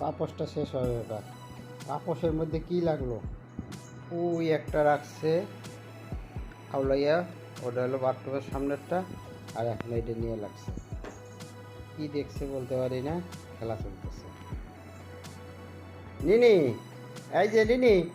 আপসটা শেষ হবে এবার আপসের মধ্যে কি লাগল? ওই একটা রাখছে। আউলাইয়া ওটা হলো বাথরুমের সামনেরটা, আর এখন এটা নিয়ে লাগছে। কি দেখছে বলতে পারি না, খেলা চলতেছে। নিনি, এই যে নিনি।